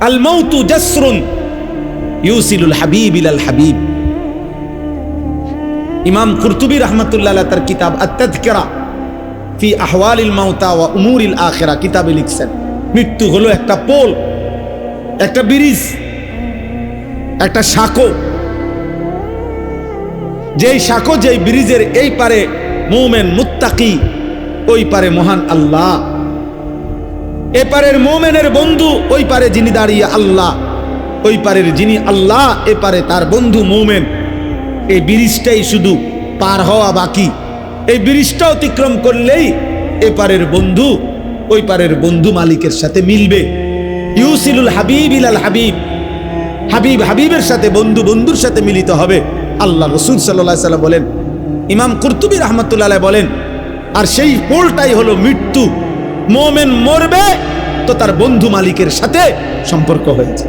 আল মৌতু জাসরুন ইউসিলুল হাবিব ইলাল হাবিব। ইমাম কুরতুবি রহমতুল্লাহ তার কিতাব ফি আহওয়ালিল মাউতা ওয়া উমুরিল কিতাবে লিখছেন। মৃত্যু হলো একটা পোল, একটা ব্রিজ, একটা সাঁকো। যেই সাঁকো, যেই ব্রিজের এই পারে মৌমেন, মুত্তাকি, ওই পারে মহান আল্লাহ। এপারের মোমেনের বন্ধু, ওই পারে যিনি দাঁড়িয়ে আল্লাহ। ওই পারের যিনি আল্লাহ এপারে তার বন্ধু মোমেন। এই ব্রিজটাই শুধু পার হওয়া বাকি। এই ব্রিজটা অতিক্রম করলেই এপারের বন্ধু, ওই পারের বন্ধু মালিকের সাথে মিলবে। ইউসিলুল হাবিব ইলাল হাবিব। হাবিব হাবিবের সাথে বন্ধু বন্ধুর সাথে মিলিত হবে। আল্লাহ রসুল সাল্লাহ সাল্লাম বলেন, ইমাম কুরতুবি রহমতুল্লাহ বলেন, আর সেই পোলটাই হলো মৃত্যু। মোমেন মরবে, তো তার বন্ধু মালিকের সাথে সম্পর্ক হয়েছে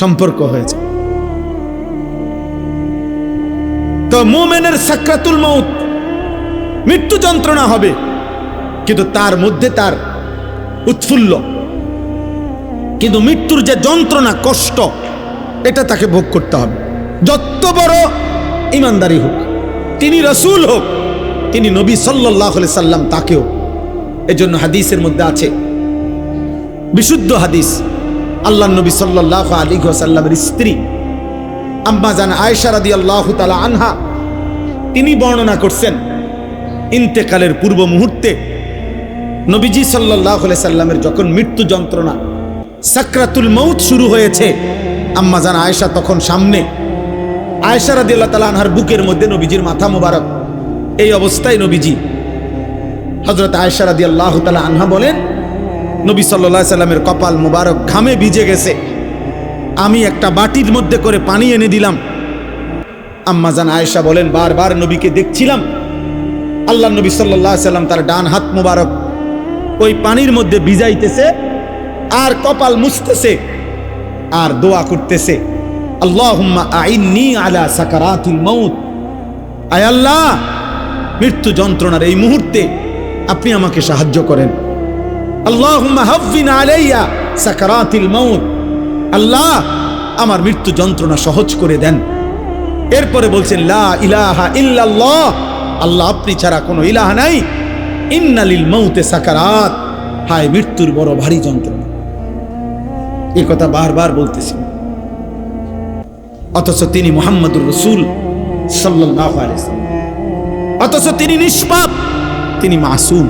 সম্পর্ক হয়েছে তো মোমেনের সাকরাতুল মৌত মৃত্যু যন্ত্রণা হবে, কিন্তু তার মধ্যে তার উৎফুল্ল। কিন্তু মৃত্যুর যে যন্ত্রণা, কষ্ট, এটা তাকে ভোগ করতে হবে। যত বড় ইমানদারি হোক, তিনি রসুল হোক তিনি নবী সাল্লাহ সাল্লাম তাকেও। এজন্য হাদিসের মধ্যে আছে, বিশুদ্ধ হাদিস আল্লাহ নবী সাল্লাহ আলী সাল্লামের স্ত্রী আম্মা জান আয়েশা রাদি আল্লাহ তালা আনহা, তিনি বর্ণনা করছেন, ইন্তেকালের পূর্ব মুহূর্তে নবীজি সাল্লাহ সাল্লামের যখন মৃত্যু যন্ত্রণা, সাকরাতুল মৌত শুরু হয়েছে, আম্মা জান আয়েশা তখন সামনে, আয়েশা রাদি আল্লাহ তালা আনহার বুকের মধ্যে নবীজির মাথা মোবারক এই অবস্থায় নবীজি হজরত আয়েশা রাদি আল্লাহ তালা আনহা বলেন, নবী সাল্লাহ সাল্লামের কপাল মোবারক ঘামে ভিজে গেছে। আমি একটা বাটির মধ্যে করে পানি এনে দিলাম। আম্মাজান আয়েশা বলেন, বারবার নবীকে দেখছিলাম। আল্লাহ নবী সাল্লাহ সাল্লাম তার ডান হাত মোবারক ওই পানির মধ্যে ভিজাইতেছে আর কপাল মুছতেছে আর দোয়া করতেছে। আইন্নি আলা সাকারাতুল মৌত আয় আল্লাহ মৃত্যু যন্ত্রণার এই মুহূর্তে আপনি আমাকে সাহায্য করেন। হাফিন আলাইয়া আল্লাহ আমার মৃত্যু যন্ত্রণা সহজ করে দেন। এরপরে বলছেন, লা ইলাহা ইল্লাল্লাহ। আল্লাহ আপনি ছাড়া কোনো ইলাহা নাই। ইন্নালিল মৌতে সাকারাত। হায়, মৃত্যুর বড় ভারী যন্ত্রণা। এই কথা বারবার বলতেছি। অথচ তিনি মোহাম্মদুর রসুল সাল্লাহ অথচ তিনি নিষ্পাপ তিনি মাসুম।